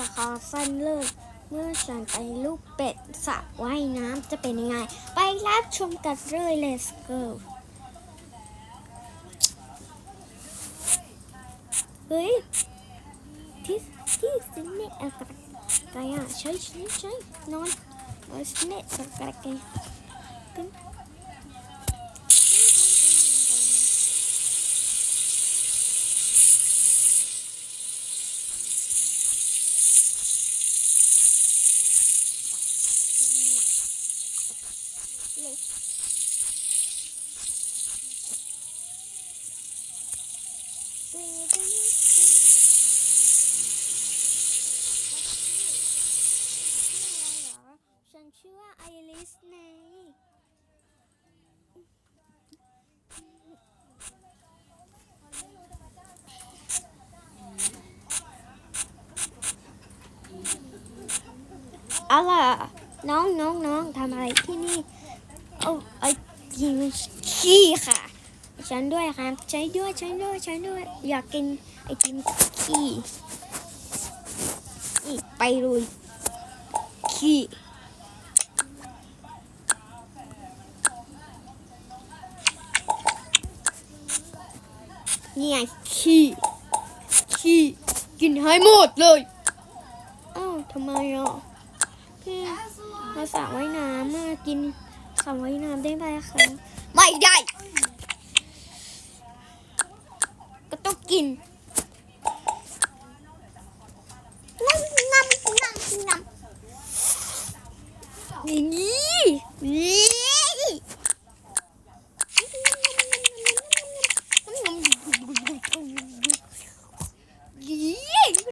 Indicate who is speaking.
Speaker 1: ละครสั้นเรื่องเมื่อฉันไปลูกเป็ดสระว่ายน้ำจะเป็นยังไง ไปรับชมกันเลย Let's go เฮ้ยที่ที่สินเนตอะไรกันอะใช่ใช่ใช่นอนนอนสิเนตอะไรกันกัน เลยฉันชื่อว่าไอริสไงเอาล่ะน้องน้องน้องทำอะไรที่นี่ โอ้ไอกินขี้ค่ะ ฉันด้วยครับใช้ด้วยใช้ด้วยใช้ด้วย อยากกินไอติมขี้ไปลุยขี้นี่ไงขี้ขี้กินให้หมดเลยอ้าวทำไมอะพี่มาสระว่ายน้ำมากิน ขอว่ายน้ำได้ไหมคะไม่ได้ ก็ต้องกินน้ำน้ำน้ำน้ำนี้นี่